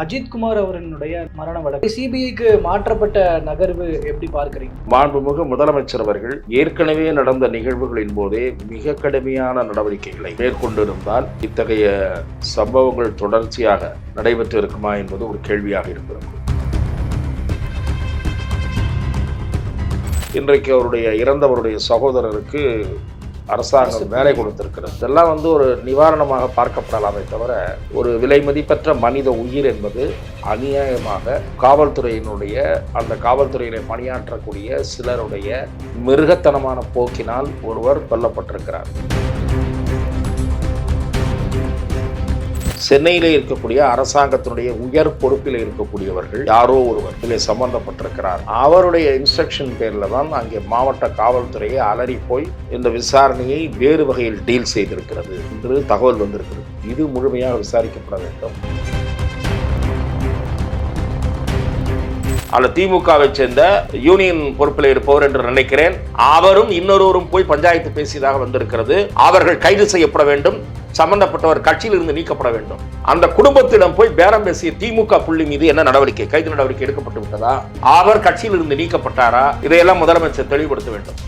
அஜித்குமார் அவர்களுடைய மரண வழக்கு. சிபிஐக்கு மாற்றப்பட்ட நகர்வு எப்படி பார்க்கிறீங்க? மாண்புமிகு முதலமைச்சர் அவர்கள் ஏற்கனவே நடந்த நிகழ்வுகளின் போதே மிக கடுமையான நடவடிக்கைகளை மேற்கொண்டிருந்தால் இத்தகைய சம்பவங்கள் தொடர்ச்சியாக நடைபெற்று இருக்குமா என்பது ஒரு கேள்வியாக இருக்கிறது இன்றைக்கு அவருடைய இறந்தவருடைய சகோதரருக்கு அரசாங்கம் வேலை கொடுத்திருக்கிறது. இதெல்லாம் வந்து ஒரு நிவாரணமாக பார்க்கப்படலாமே தவிர ஒரு விலை மதிப்பற்ற மனித உயிர் என்பது அநியாயமாக காவல்துறையினுடைய அந்த காவல்துறையில பணியாற்றக்கூடிய சிலருடைய மிருகத்தனமான போக்கினால் ஒருவர் கொல்லப்பட்டிருக்கிறார். சென்னையில் இருக்கக்கூடிய அரசாங்கத்தினுடைய உயர் பொறுப்பில் இருக்கக்கூடியவர்கள் யாரோ ஒருவர் இதில் சம்பந்தப்பட்டிருக்கிறார். அவருடைய இன்ஸ்ட்ரக்ஷன் பேரில் தான் அங்கே மாவட்ட காவல்துறையை அலறி போய் இந்த விசாரணையை வேறு வகையில் டீல் செய்திருக்கிறது என்று தகவல் வந்திருக்கிறது. இது முழுமையாக விசாரிக்கப்பட வேண்டும். அல்ல திமுகவை சேர்ந்த யூனியன் பொறுப்பில் இருப்பவர் என்று நினைக்கிறேன். அவரும் இன்னொருவரும் போய் பஞ்சாயத்து பேசியதாக வந்திருக்கிறது. அவர்கள் கைது செய்யப்பட வேண்டும். சம்பந்தப்பட்டவர் கட்சியில் இருந்து நீக்கப்பட வேண்டும். அந்த குடும்பத்திடம் போய் பேரம் பேசிய திமுக புள்ளி மீது என்ன நடவடிக்கை? கைது நடவடிக்கை எடுக்கப்பட்டு விட்டதா? அவர் கட்சியில் இருந்து நீக்கப்பட்டாரா? இதையெல்லாம் முதலமைச்சர் தெளிவுபடுத்த வேண்டும்.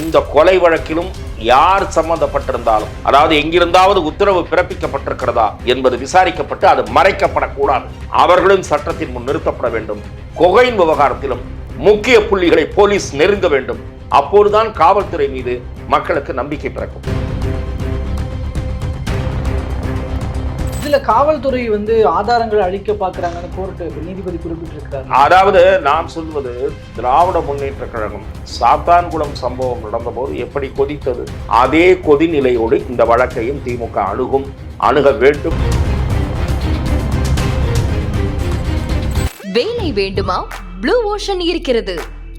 இந்த கொலை வழக்கிலும் யார் சம்பந்தப்பட்டிருந்தாலும் அதாவது எங்கிருந்தாவது உத்தரவு பிறப்பிக்கப்பட்டிருக்கிறதா என்பது விசாரிக்கப்பட்டு அது மறைக்கப்படக்கூடாது. அவர்களும் சட்டத்தின் முன் நிறுத்தப்பட வேண்டும். கொகையின் விவகாரத்திலும் முக்கிய புள்ளிகளை போலீஸ் நெருங்க வேண்டும். அப்போதுதான் காவல்துறை மீது மக்களுக்கு நம்பிக்கை பிறக்கும். இதுல காவல்துறை வந்து ஆதாரங்கள் அழிக்க பாக்குறாங்கன்னு கோர்ட்டு நீதிபதி குறிப்பிட்டிருக்கிறாரு. அதாவது நான் சொல்வது திராவிட முன்னேற்ற கழகம் சாத்தான்குளம் சம்பவம் நடந்தபோது எப்படி கொதித்தது? அதே கொதிநிலையோடு இந்த வழக்கையும் திமுக அணுகும் அணுக வேண்டும். வேலை வேண்டுமா? ப்ளூ ஓஷன் இருக்கிறது.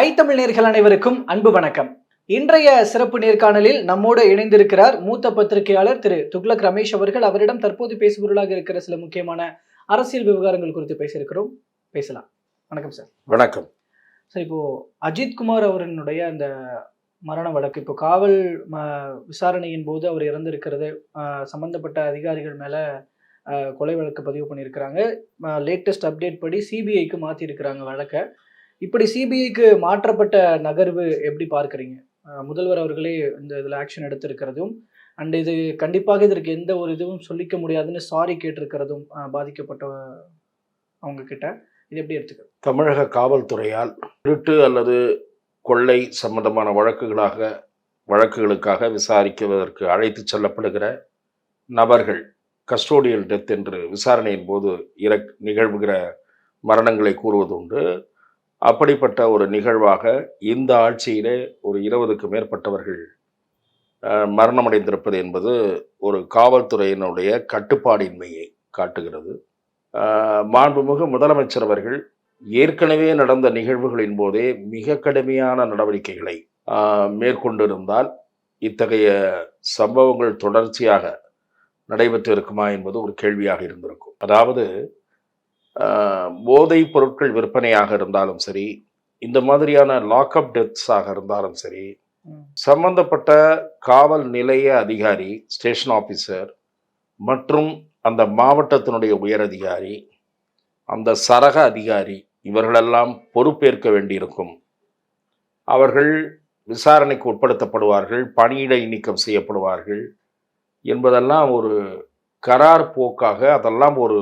ஐ தமிழ் நேர்கள் அனைவருக்கும் அன்பு வணக்கம். இன்றைய சிறப்பு நேர்காணலில் நம்மோடு இணைந்திருக்கிறார் மூத்த பத்திரிகையாளர் திரு துக்ளக் ரமேஷ் அவர்கள். அவரிடம் தற்போது பேசுபொருளாக இருக்கிற சில முக்கியமான அரசியல் விவகாரங்கள் குறித்து பேசியிருக்கிறோம். பேசலாம். வணக்கம் சார். வணக்கம். சார் இப்போ அஜித்குமார் அவர்களுடைய அந்த மரண வழக்கு இப்போ காவல் விசாரணையின் போது அவர் இறந்திருக்கிறது. சம்பந்தப்பட்ட அதிகாரிகள் மேல கொலை வழக்கு பதிவு பண்ணியிருக்கிறாங்க. லேட்டஸ்ட் அப்டேட் படி சிபிஐக்கு மாற்றிருக்கிறாங்க வழக்கை. இப்படி சிபிஐக்கு மாற்றப்பட்ட நகர்வு எப்படி பார்க்குறீங்க? முதல்வர் அவர்களே இந்த இதில் ஆக்ஷன் எடுத்திருக்கிறதும் அண்ட் இது கண்டிப்பாக இதற்கு எந்த ஒரு இதுவும் சொல்லிக்க முடியாதுன்னு சாரி கேட்டிருக்கிறதும் பாதிக்கப்பட்ட அவங்க கிட்ட இது எப்படி எடுத்துக்க? தமிழக காவல்துறையால் திருட்டு அல்லது கொள்ளை சம்பந்தமான வழக்குகளாக வழக்குகளுக்காக விசாரிக்குவதற்கு அழைத்து செல்லப்படுகிற நபர்கள் கஸ்டோடியல் டெத் என்று விசாரணையின் போது இறக் நிகழ்வுகிற மரணங்களை கூறுவதுண்டு. அப்படிப்பட்ட ஒரு நிகழ்வாக இந்த ஆட்சியிலே ஒரு இருபதுக்கு மேற்பட்டவர்கள் மரணமடைந்திருப்பது என்பது ஒரு காவல்துறையினுடைய கட்டுப்பாடின்மையை காட்டுகிறது. மாண்புமிகு முதலமைச்சர் அவர்கள் ஏற்கனவே நடந்த நிகழ்வுகளின் போதே மிக கடுமையான நடவடிக்கைகளை மேற்கொண்டிருந்தால் இத்தகைய சம்பவங்கள் தொடர்ச்சியாக நடைபெற்று இருக்குமா என்பது ஒரு கேள்வியாக இருந்திருக்கும். அதாவது போதைப் பொருட்கள் விற்பனையாக இருந்தாலும் சரி இந்த மாதிரியான லாக்அப் டெத்ஸாக இருந்தாலும் சரி. சம்பந்தப்பட்ட காவல் நிலைய அதிகாரி ஸ்டேஷன் ஆபீசர் மற்றும் அந்த மாவட்டத்தினுடைய உயரதிகாரி அந்த சரக அதிகாரி இவர்களெல்லாம் பொறுப்பேற்க வேண்டியிருக்கும் அவர்கள் விசாரணைக்கு உட்படுத்தப்படுவார்கள் பணியிடை நீக்கம் செய்யப்படுவார்கள் என்பதெல்லாம் ஒரு கரார் போக்காக அதெல்லாம் ஒரு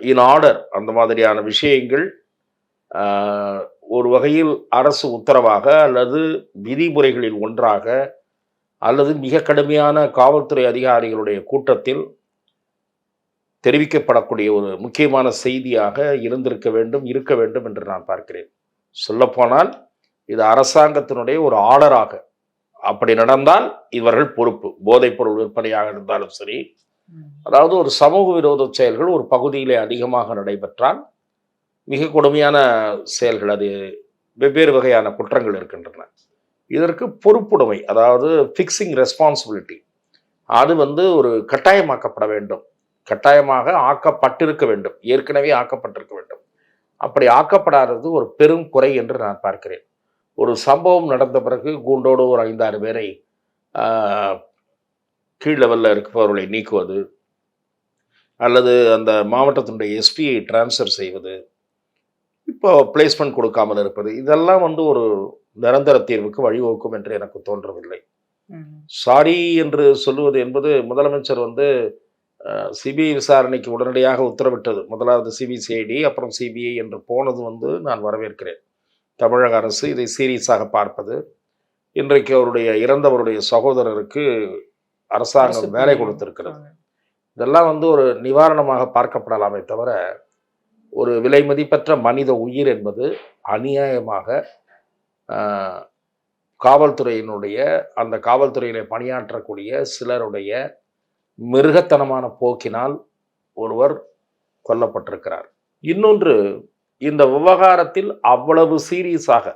இன் ஆர்டர் அந்த மாதிரியான விஷயங்கள் ஒரு வகையில் அரசு உத்தரவாக அல்லது விதிமுறைகளில் ஒன்றாக அல்லது மிக கடுமையான காவல்துறை அதிகாரிகளுடைய கூட்டத்தில் தெரிவிக்கப்படக்கூடிய ஒரு முக்கியமான செய்தியாக இருந்திருக்க வேண்டும் இருக்க வேண்டும் என்று நான் பார்க்கிறேன். சொல்லப்போனால் இது அரசாங்கத்தினுடைய ஒரு ஆர்டராக. அப்படி நடந்தால் இவர்கள் பொறுப்பு. போதைப் பொருள் விற்பனையாக இருந்தாலும் சரி அதாவது ஒரு சமூக விரோத செயல்கள் ஒரு பகுதியிலே அதிகமாக நடைபெற்றால் மிக கொடுமையான செயல்கள் அது வெவ்வேறு வகையான குற்றங்கள் இருக்கின்றன. இதற்கு பொறுப்புடைமை அதாவது ஃபிக்ஸிங் ரெஸ்பான்சிபிலிட்டி அது வந்து ஒரு கட்டாயமாக்கப்பட வேண்டும். கட்டாயமாக ஆக்கப்பட்டிருக்க வேண்டும். ஏற்கனவே ஆக்கப்பட்டிருக்க வேண்டும். அப்படி ஆக்கப்படாதது ஒரு பெரும் குறை என்று நான் பார்க்கிறேன். ஒரு சம்பவம் நடந்த பிறகு கூண்டோடு ஒரு ஐந்தாறு பேரை கீழ் லெவலில் இருப்பவர்களை நீக்குவது அல்லது அந்த மாவட்டத்தினுடைய எஸ்பியை டிரான்ஸ்ஃபர் செய்வது இப்போ பிளேஸ்மெண்ட் கொடுக்காமல் இருப்பது இதெல்லாம் வந்து ஒரு நிரந்தர தீர்வுக்கு வழிவகுக்கும் என்று எனக்கு தோன்றவில்லை. சாரி என்று சொல்லுவது என்பது முதலமைச்சர் வந்து சிபிஐ விசாரணைக்கு உடனடியாக உத்தரவிட்டது. முதலாவது சிபிசிஐடி அப்புறம் சிபிஐ என்று போனது வந்து நான் வரவேற்கிறேன். தமிழக அரசு இதை சீரியஸாக பார்ப்பது. இன்றைக்கு அவருடைய இறந்தவருடைய சகோதரருக்கு அரசாங்கம் வேலை கொடுத்திருக்கிறது. இதெல்லாம் வந்து ஒரு நிவாரணமாக பார்க்கப்படலாமே தவிர ஒரு விலை மதிப்பற்ற மனித உயிர் என்பது அநியாயமாக காவல்துறையினுடைய அந்த காவல்துறையிலே பணியாற்றக்கூடிய சிலருடைய மிருகத்தனமான போக்கினால் ஒருவர் கொல்லப்பட்டிருக்கிறார். இன்னொன்று இந்த விவகாரத்தில் அவ்வளவு சீரியஸாக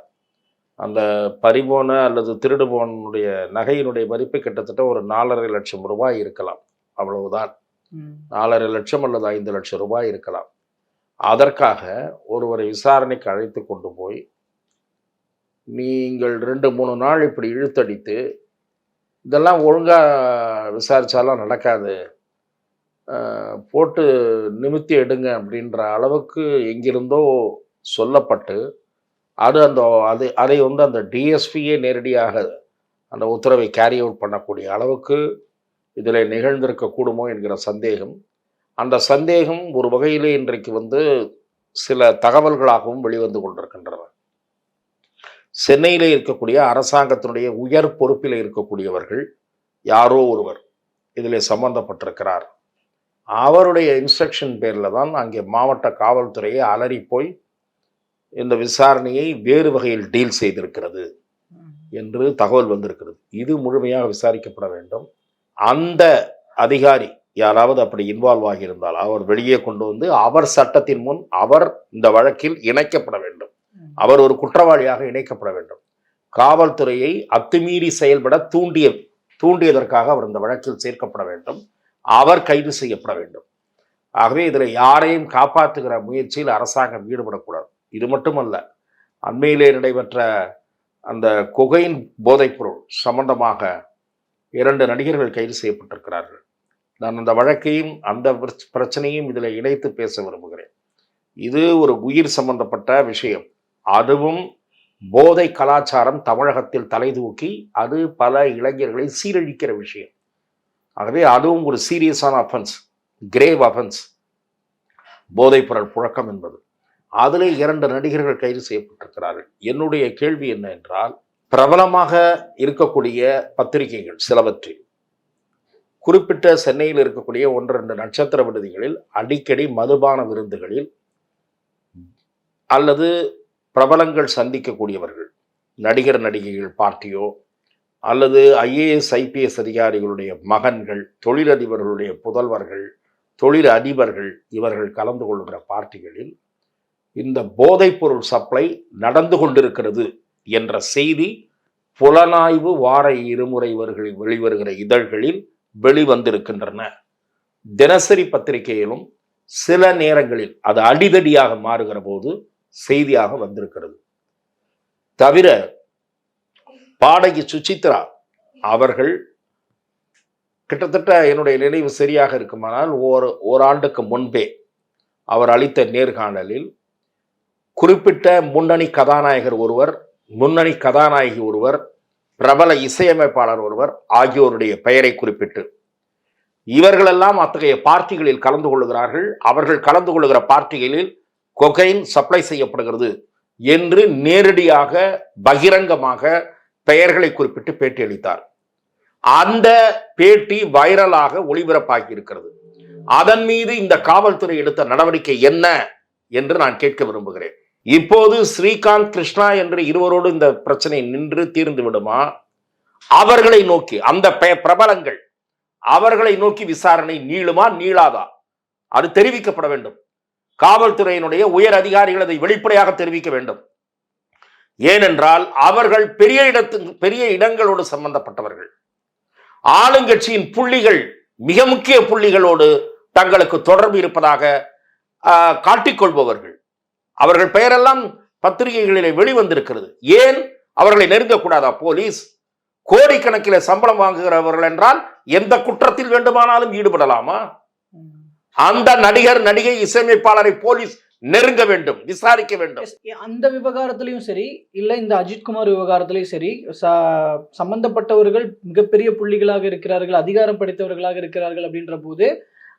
அந்த பறிபோன அல்லது திருடு போனுடைய நகையினுடைய மதிப்பு கிட்டத்தட்ட ஒரு நாலரை லட்சம் ரூபாய் இருக்கலாம். அவ்வளவுதான். நாலரை லட்சம் அல்லது ஐந்து லட்சம் ரூபாய் இருக்கலாம். அதற்காக ஒருவரை விசாரணைக்கு அழைத்து கொண்டு போய் நீங்கள் ரெண்டு மூணு நாள் இப்படி இழுத்தடித்து இதெல்லாம் ஒழுங்கா விசாரிச்சாலாம் நடக்காது. போட்டு நிமித்தி எடுங்க அப்படின்ற அளவுக்கு எங்கிருந்தோ சொல்லப்பட்டு அது அந்த அது அதை வந்து அந்த டிஎஸ்பியே நேரடியாக அந்த உத்தரவை கேரி அவுட் பண்ணக்கூடிய அளவுக்கு இதில் நிகழ்ந்திருக்கக்கூடுமோ என்கிற சந்தேகம். அந்த சந்தேகம் ஒரு வகையிலே இன்றைக்கு வந்து சில தகவல்களாகவும் வெளிவந்து கொண்டிருக்கின்றன. சென்னையிலே இருக்கக்கூடிய அரசாங்கத்தினுடைய உயர் பொறுப்பில் இருக்கக்கூடியவர்கள் யாரோ ஒருவர் இதில் சம்பந்தப்பட்டிருக்கிறார். அவருடைய இன்ஸ்ட்ரக்ஷன் பேரில் தான் அங்கே மாவட்ட காவல்துறையை அலறி போய் இந்த விசாரணையை வேறு வகையில் டீல் செய்திருக்கிறது என்று தகவல் வந்திருக்கிறது. இது முழுமையாக விசாரிக்கப்பட வேண்டும். அந்த அதிகாரி யாராவது அப்படி இன்வால்வ் ஆகியிருந்தால் அவர் வெளியே கொண்டு வந்து அவர் சட்டத்தின் முன் அவர் இந்த வழக்கில் இணைக்கப்பட வேண்டும். அவர் ஒரு குற்றவாளியாக இணைக்கப்பட வேண்டும். காவல்துறையை அத்துமீறி செயல்பட தூண்டிய தூண்டியதற்காக அவர் இந்த வழக்கில் சேர்க்கப்பட வேண்டும். அவர் கைது செய்யப்பட வேண்டும். ஆகவே இதில் யாரையும் காப்பாற்றுகிற முயற்சியில் அரசாங்கம் ஈடுபடக்கூடாது. இது மட்டுமல்ல அண்மையிலே நடைபெற்ற அந்த கொகையின் போதைப்பொருள் சம்பந்தமாக இரண்டு நடிகர்கள் கைது செய்யப்பட்டிருக்கிறார்கள். நான் அந்த வழக்கையும் அந்த பிரச்சனையும் இதில் இணைத்து பேச விரும்புகிறேன். இது ஒரு உயிர் சம்பந்தப்பட்ட விஷயம். அதுவும் போதை கலாச்சாரம் தமிழகத்தில் தலைதூக்கி அது பல இளைஞர்களை சீரழிக்கிற விஷயம். ஆகவே அதுவும் ஒரு சீரியஸான அஃபென்ஸ் கிரேவ் அஃபென்ஸ் போதைப்பொருள் புழக்கம் என்பது. அதிலே இரண்டு நடிகர்கள் கைது செய்யப்பட்டிருக்கிறார்கள். என்னுடைய கேள்வி என்ன என்றால் பிரபலமாக இருக்கக்கூடிய பத்திரிகைகள் சிலவற்றில் குறிப்பிட்ட சென்னையில் இருக்கக்கூடிய ஒன்று ரெண்டு நட்சத்திர விடுதிகளில் அடிக்கடி மதுபான விருந்துகளில் அல்லது பிரபலங்கள் சந்திக்கக்கூடியவர்கள் நடிகர் நடிகைகள் பார்ட்டியோ அல்லது ஐஏஎஸ் ஐபிஎஸ் அதிகாரிகளுடைய மகன்கள் தொழிலதிபர்களுடைய புதல்வர்கள் தொழில் அதிபர்கள் இவர்கள் கலந்து கொள்கிற பார்ட்டிகளில் இந்த போதைப்பொருள் சப்ளை நடந்து கொண்டிருக்கிறது என்ற செய்தி புலனாய்வு வார இருமுறை வருகிற வெளிவருகிற இதழ்களில் வெளிவந்திருக்கின்றன. தினசரி பத்திரிகையிலும் சில நேரங்களில் அது அடிதடியாக மாறுகிற போது செய்தியாக வந்திருக்கிறது. தவிர பாடகி சுசித்ரா அவர்கள் கிட்டத்தட்ட என்னுடைய நினைவு சரியாக இருக்குமானால் ஓர் ஓராண்டுக்கு முன்பே அவர் அளித்த நேர்காணலில் குறிப்பிட்ட முன்னணி கதாநாயகர் ஒருவர் முன்னணி கதாநாயகி ஒருவர் பிரபல இசையமைப்பாளர் ஒருவர் ஆகியோருடைய பெயரை குறிப்பிட்டு. இவர்களெல்லாம் அத்தகைய பார்ட்டிகளில் கலந்து கொள்கிறார்கள். அவர்கள் கலந்து கொள்கிற பார்ட்டிகளில் கொகைன் சப்ளை செய்யப்படுகிறது என்று நேரடியாக பகிரங்கமாக பெயர்களை குறிப்பிட்டு பேட்டி அளித்தார் அந்த பேட்டி வைரலாக ஒளிபரப்பாகி இருக்கிறது அதன் மீது இந்த காவல்துறை எடுத்த நடவடிக்கை என்ன என்று நான் கேட்க விரும்புகிறேன். இப்போது ஸ்ரீகாந்த் கிருஷ்ணா என்று இருவரோடு இந்த பிரச்சனை நின்று தீர்ந்து விடுமா? அவர்களை நோக்கி அந்த பிரபலங்கள் அவர்களை நோக்கி விசாரணை நீளுமா நீளாதா? அது தெரிவிக்கப்பட வேண்டும். காவல்துறையினுடைய உயர் அதிகாரிகள் அதை வெளிப்படையாக தெரிவிக்க வேண்டும். ஏனென்றால் அவர்கள் பெரிய இடத்து பெரிய இடங்களோடு சம்பந்தப்பட்டவர்கள். ஆளுங்கட்சியின் புள்ளிகள் மிக முக்கிய புள்ளிகளோடு தங்களுக்கு தொடர்பு இருப்பதாக காட்டிக்கொள்பவர்கள். அவர்கள் பெயரெல்லாம் பத்திரிகைகளிலே வெளிவந்திருக்கிறது. ஏன்? அவர்களை நெருங்கக்கூடாதா போலீஸ்? கோடிக்கணக்கில் சம்பளம் வாங்குகிறவர்கள் என்றால் எந்த குற்றத்தில் வேண்டுமானாலும் ஈடுபடலாமா? அந்த நடிகர் நடிகை இசையமைப்பாளரை போலீஸ் நெருங்க வேண்டும் விசாரிக்க வேண்டும். அந்த விவகாரத்திலையும் சரி இல்ல இந்த அஜித்குமார் விவகாரத்திலையும் சரி ச- சம்பந்தப்பட்டவர்கள் மிகப்பெரிய புள்ளிகளாக இருக்கிறார்கள் அதிகாரம் படைத்தவர்களாக இருக்கிறார்கள் அப்படின்ற போது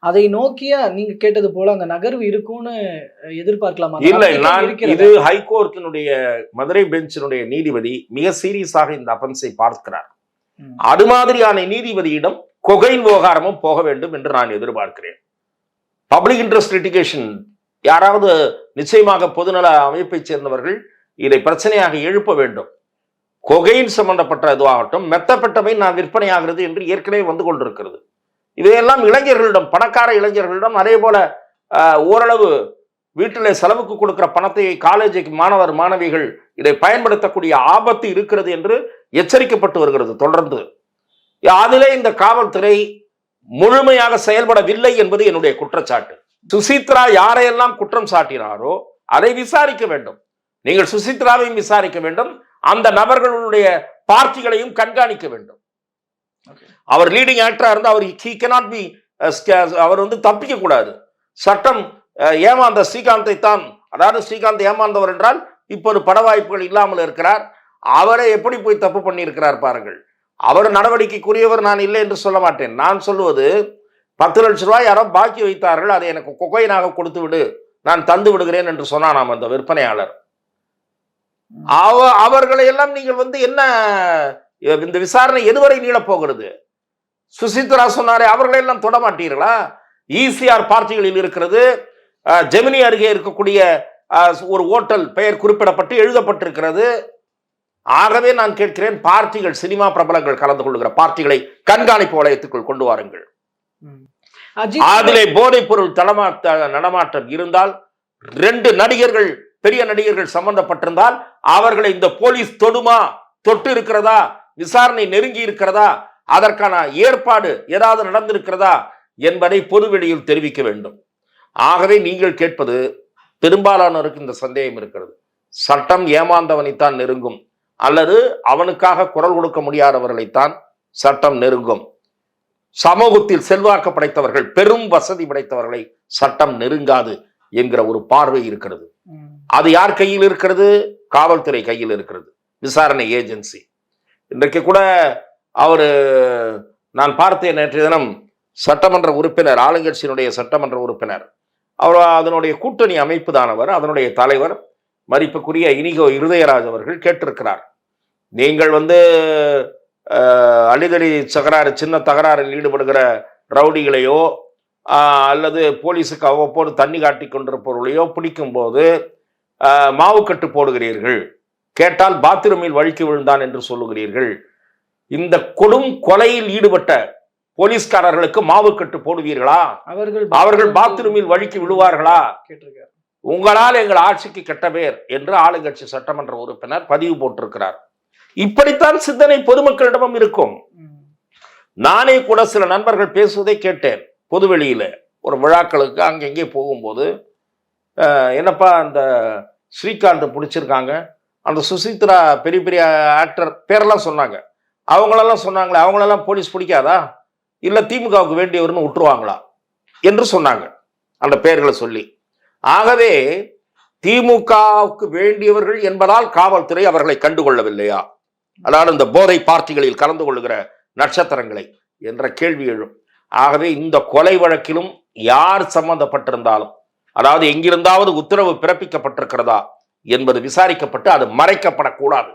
அதை நோக்கிய நீங்க கேட்டது போல அந்த நகர்வு இருக்கும்னு எதிர்பார்க்கலாமா? இல்லை நான்? இது ஹைகோர்ட்டினுடைய மதுரை பெஞ்சினுடைய நீதிபதி மிக சீரியஸாக இந்த அபன்ஸை பார்க்கிறார். அது மாதிரியான நீதிபதியிடம் கொகைன் விவகாரமும் போக வேண்டும் என்று நான் எதிர்பார்க்கிறேன். பப்ளிக் இன்ட்ரெஸ்ட் லிட்டிகேஷன் யாராவது நிச்சயமாக பொதுநல அமைப்பைச் சேர்ந்தவர்கள் இதை பிரச்சனையாக எழுப்ப வேண்டும். கொகைன் சம்பந்தப்பட்ட இதுவாகட்டும் மெத்தப்பட்டவை நான் விற்பனையாகிறது என்று ஏற்கனவே வந்து கொண்டிருக்கிறது. இதையெல்லாம் இளைஞர்களிடம் பணக்கார இளைஞர்களிடம் அதே போல ஆஹ், ஓரளவு வீட்டில் செலவுக்கு கொடுக்கிற பணத்தை காலேஜுக்கு மாணவர் மாணவிகள் இதை பயன்படுத்தக்கூடிய ஆபத்து இருக்கிறது என்று எச்சரிக்கப்பட்டு வருகிறது தொடர்ந்து. அதிலே இந்த காவல்துறை முழுமையாக செயல்படவில்லை என்பது என்னுடைய குற்றச்சாட்டு. சுசித்ரா யாரையெல்லாம் குற்றம் சாட்டினாரோ அதை விசாரிக்க வேண்டும். நீங்கள் சுசித்ராவையும் விசாரிக்க வேண்டும். அந்த நபர்களுடைய பார்ட்டிகளையும் கண்காணிக்க வேண்டும். அவர் லீடிங் ஆக்டராக இருந்தால் அவர் ஹீ கெனாட் பி அவர் வந்து தப்பிக்க கூடாது. சட்டம் uh, ஏமாந்த ஸ்ரீகாந்தை தான் அதாவது ஸ்ரீகாந்த் ஏமாந்தவர் என்றால் இப்போது பட வாய்ப்புகள் இல்லாமல் இருக்கிறார். அவரை எப்படி போய் தப்பு பண்ணியிருக்கிறார் பாருங்கள். அவர் நடவடிக்கைக்குரியவர் நான் இல்லை என்று சொல்ல மாட்டேன். நான் சொல்லுவது பத்து லட்ச ரூபாய் யாரோ பாக்கி வைத்தார்கள் அதை எனக்கு கொகைனாக கொடுத்து விடு நான் தந்து விடுகிறேன் என்று சொன்னானாம் அந்த விற்பனையாளர். அவ அவர்களை எல்லாம் நீங்கள் வந்து என்ன இந்த விசாரணை எதுவரை நீளப் போகிறது? சுசித்ரா சொன்னாரே அவர்களை எல்லாம் தொட மாட்டீர்களா ஈசிஆர் பார்ட்டிகளில் இருக்கிறது. ஜெமினி அருகே இருக்கக்கூடிய ஒரு ஓட்டல் பெயர் குறிப்பிடப்பட்டு எழுதப்பட்டிருக்கிறது. ஆகவே நான் கேட்கிறேன் பார்ட்டிகள் சினிமா பிரபலங்கள் கலந்து கொள்கிற பார்ட்டிகளை கண்காணிப்பு வளையத்துக்குள் கொண்டு வாருங்கள். அதிலே போதைப் பொருள் தளமாட்ட நடமாட்டம் இருந்தால் ரெண்டு நடிகர்கள் பெரிய நடிகர்கள் சம்பந்தப்பட்டிருந்தால் அவர்களை இந்த போலீஸ் தொடுமா? தொட்டு இருக்கிறதா? விசாரணை நெருங்கி இருக்கிறதா? அதற்கான ஏற்பாடு ஏதாவது நடந்திருக்கிறதா என்பதை பொதுவெளியில் தெரிவிக்க வேண்டும். ஆகவே நீங்கள் கேட்பது பெரும்பாலானோருக்கு இந்த சந்தேகம் இருக்கிறது. சட்டம் ஏமாந்தவனைத்தான் நெருங்கும். அல்லது அவனுக்காக குரல் கொடுக்க முடியாதவர்களைத்தான் சட்டம் நெருங்கும். சமூகத்தில் செல்வாக்கு படைத்தவர்கள் பெரும் வசதி படைத்தவர்களை சட்டம் நெருங்காது என்கிற ஒரு பார்வை இருக்கிறது. அது யார் கையில் இருக்கிறது? காவல்துறை கையில் இருக்கிறது. விசாரணை ஏஜென்சி. இன்றைக்கு கூட அவர் நான் பார்த்தேன் நேற்றைய தினம் சட்டமன்ற உறுப்பினர் ஆளுங்கட்சியினுடைய சட்டமன்ற உறுப்பினர். அவர் அதனுடைய கூட்டணி அமைப்பு தானவர் அதனுடைய தலைவர். மதிப்புக்குரிய இனிகோ இருதயராஜ் அவர்கள் கேட்டிருக்கிறார். நீங்கள் வந்து அஹ், சகராறு தகராறு சின்ன தகராறில் ஈடுபடுகிற ரவுடிகளையோ அல்லது போலீஸுக்கு அவ்வப்போது தண்ணி காட்டி கொண்டிருப்பவர்களையோ பிடிக்கும்போது மாவுக்கட்டு போடுகிறீர்கள். கேட்டால் பாத்ரூமில் வழுக்கி விழுந்தான் என்று சொல்லுகிறீர்கள். இந்த கொடும் கொலையில் ஈடுபட்ட போலீஸ்காரர்களுக்கு மாவுக்கட்டு போடுவீர்களா? அவர்கள் அவர்கள் பாத்ரூமில் வழுக்கி விழுவார்களா? உங்களால் எங்கள் ஆட்சிக்கு கெட்ட பேர் என்று ஆளுங்கட்சி சட்டமன்ற உறுப்பினர் பதிவு போட்டிருக்கிறார். இப்படித்தான் சிந்தனை பொதுமக்களிடமும் இருக்கும். நானே கூட சில நண்பர்கள் பேசுவதை கேட்டேன். பொதுவெளியில ஒரு விழாக்களுக்கு அங்கங்கே போகும்போது என்னப்பா அந்த ஸ்ரீகாந்த் பிடிச்சிருக்காங்க? அந்த சுசித்ரா பெரிய பெரிய ஆக்டர் பேரெல்லாம் சொன்னாங்க. அவங்களெல்லாம் சொன்னாங்களே அவங்களெல்லாம் போலீஸ் பிடிக்காதா? இல்லை திமுகவுக்கு வேண்டியவர்னு விட்டுருவாங்களா? என்று சொன்னாங்க. அந்த பெயர்களை சொல்லி. ஆகவே திமுகவுக்கு வேண்டியவர்கள் என்பதால் காவல்துறை அவர்களை கண்டுகொள்ளவில்லையா? அதாவது இந்த போதை பார்ட்டிகளில் கலந்து கொள்ளுகிற நட்சத்திரங்களை என்ற கேள்வி எழும். ஆகவே இந்த கொலை வழக்கிலும் யார் சம்பந்தப்பட்டிருந்தாலும் அதாவது எங்கிருந்தாவது உத்தரவு பிறப்பிக்கப்பட்டிருக்கிறதா என்பது விசாரிக்கப்பட்டு அது மறைக்கப்படக்கூடாது.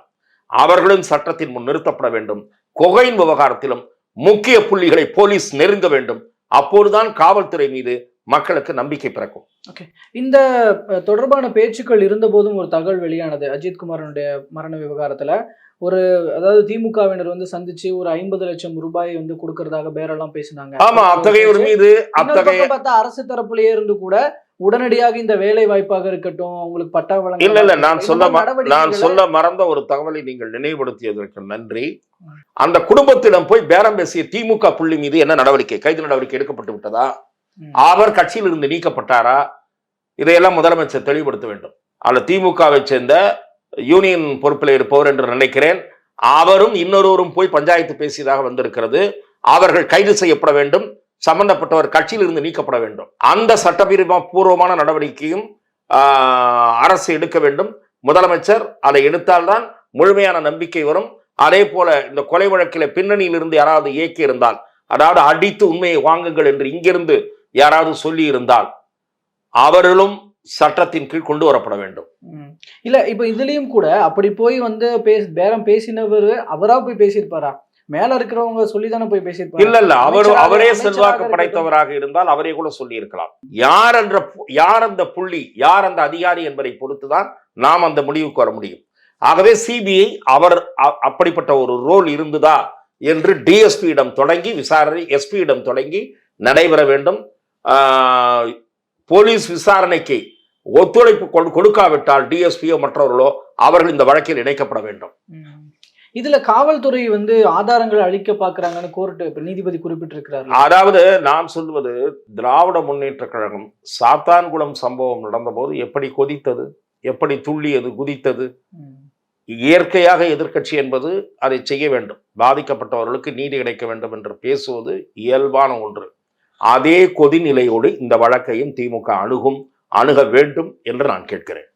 அவர்களும் சட்டத்தின் முன் நிறுத்தப்பட வேண்டும். கொகையின் விவகாரத்திலும் முக்கிய புள்ளிகளை போலீஸ் நெருங்க வேண்டும். அப்போதுதான் காவல்துறை மீது மக்களுக்கு நம்பிக்கை பிறக்கும். இந்த அஹ், தொடர்பான பேச்சுக்கள் இருந்தபோதும் ஒரு தகவல் வெளியானது. அஜித்குமாரனுடைய மரண விவகாரத்துல ஒரு அதாவது திமுகவினர் வந்து சந்திச்சு ஒரு ஐம்பது லட்சம் ரூபாய் வந்து கொடுக்கறதாக பேரெல்லாம் பேசினாங்க. ஆமா அத்தகையவர் மீது இன்னொரு அத்தகைய பார்த்தா அரசு தரப்புலயே இருந்து கூட உடனடியாக இந்த வேலை வாய்ப்பாக இருக்கட்டும் உங்களுக்கு பட்டா வழங்க இல்ல இல்ல நான் சொல்ல நான் சொல்ல மறந்த ஒரு தகவலை நீங்கள் நினைவுபடுத்தியதற்கு நன்றி. அந்த குடும்பத்திடம் போய் பேரம் பேசிய திமுக புள்ளி மீது என்ன நடவடிக்கை? கைது நடவடிக்கை எடுக்கப்பட்டு விட்டதா. அவர் கட்சியில் இருந்து நீக்கப்பட்டாரா? இதையெல்லாம் முதலமைச்சர் தெளிவுபடுத்த வேண்டும். அல்ல திமுகவை சேர்ந்த யூனியன் பொறுப்பில் இருப்பவர் என்று நினைக்கிறேன். அவரும் இன்னொருவரும் போய் பஞ்சாயத்து பேசியதாக வந்திருக்கிறது. அவர்கள் கைது செய்யப்பட வேண்டும். சம்பந்தப்பட்டவர் கட்சியிலிருந்து நீக்கப்பட வேண்டும். அந்த சட்டபூர்வ பூர்வமான நடவடிக்கையும் ஆஹ், அரசு எடுக்க வேண்டும். முதலமைச்சர் அதை எடுத்தால்தான் முழுமையான நம்பிக்கை வரும். அதே போல இந்த கொலை வழக்கில் பின்னணியில் இருந்து யாராவது இயக்கி இருந்தால் அதாவது அடித்து உண்மையை வாங்குங்கள் என்று இங்கிருந்து யாராவது சொல்லி இருந்தால் அவர்களும் சட்டத்தின் கீழ் கொண்டு வரப்பட வேண்டும். இல்ல இப்ப இதுலயும் கூட அப்படி போய் வந்து பேச பேரம் பேசினவர் அவரா போய் பேசியிருப்பாரா? மேல இருக்கிறவங்க சொல்லி தானே போய் பேசியிருப்பாரு இல்ல இல்ல அவர் அவரே செல்வாக்கு. படைத்தவராக இருந்தால் அவரே கூட சொல்லி இருக்கலாம் யார் என்ற யார் அந்த புள்ளி யார் அந்த அதிகாரி என்பதை பொறுத்துதான் நாம் அந்த முடிவுக்கு வர முடியும். ஆகவே சிபிஐ அவர் அப்படிப்பட்ட ஒரு ரோல் இருந்ததா என்று டிஎஸ்பி இடம் தொடங்கி விசாரணை எஸ்பி இடம் தொடங்கி நடைபெற வேண்டும். போலீஸ் விசாரணைக்கு ஒத்துழைப்பு கொடு- கொடுக்காவிட்டால் டிஎஸ்பியோ மற்றவர்களோ அவர்கள் இந்த வழக்கில் இணைக்கப்பட வேண்டும். இதுல காவல்துறை வந்து ஆதாரங்களை அழிக்க பாக்குறாங்கன்னு கோர்ட் இப்ப நீதிபதி குறிப்பிட்டிருக்கிறாரு அதாவது நான் சொல்வது திராவிட முன்னேற்ற கழகம் சாத்தான்குளம் சம்பவம் நடந்தபோது எப்படி கொதித்தது எப்படி துள்ளியது குதித்தது. இயற்கையாக எதிர்க்கட்சி என்பது அதை செய்ய வேண்டும் பாதிக்கப்பட்டவர்களுக்கு நீதி கிடைக்க வேண்டும் என்று பேசுவது இயல்பான ஒன்று அதே கொதிநிலையோடு இந்த வழக்கையும் திமுக அணுகும் அணுக வேண்டும் என்று நான் கேட்கிறேன்.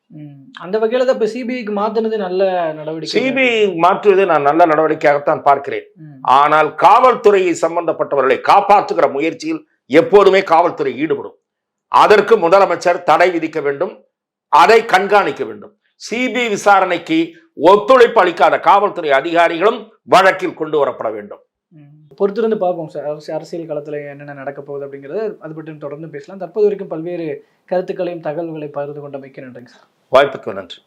அந்த வகையில தான் இப்ப சிபிஐக்கு மாத்துனது நல்ல நடவடிக்கை. சிபிஐ மாற்றுவதை நான் நல்ல நடவடிக்கையாகத்தான் பார்க்கிறேன். ஆனால் காவல்துறையை சம்பந்தப்பட்டவர்களை காப்பாற்றுகிற முயற்சியில் எப்போதுமே காவல்துறை ஈடுபடும். அதற்கு முதலமைச்சர் தடை விதிக்க வேண்டும் அதை கண்காணிக்க வேண்டும். சிபிஐ விசாரணைக்கு ஒத்துழைப்பு அளிக்காத காவல்துறை அதிகாரிகளும் வழக்கில் கொண்டு வரப்பட வேண்டும். பொறுத்திருந்து பார்ப்போம் சார். அரசு- அரசியல் களத்துல என்னென்ன நடக்க போகுது அப்படிங்கறது அது பற்றி தொடர்ந்து பேசலாம். தற்போது வரைக்கும் பல்வேறு கருத்துக்களையும் தகவல்களை பகிர்ந்து கொண்டமைக்கு நன்றிங்க சார். வாய்ப்புக்கு நன்றி.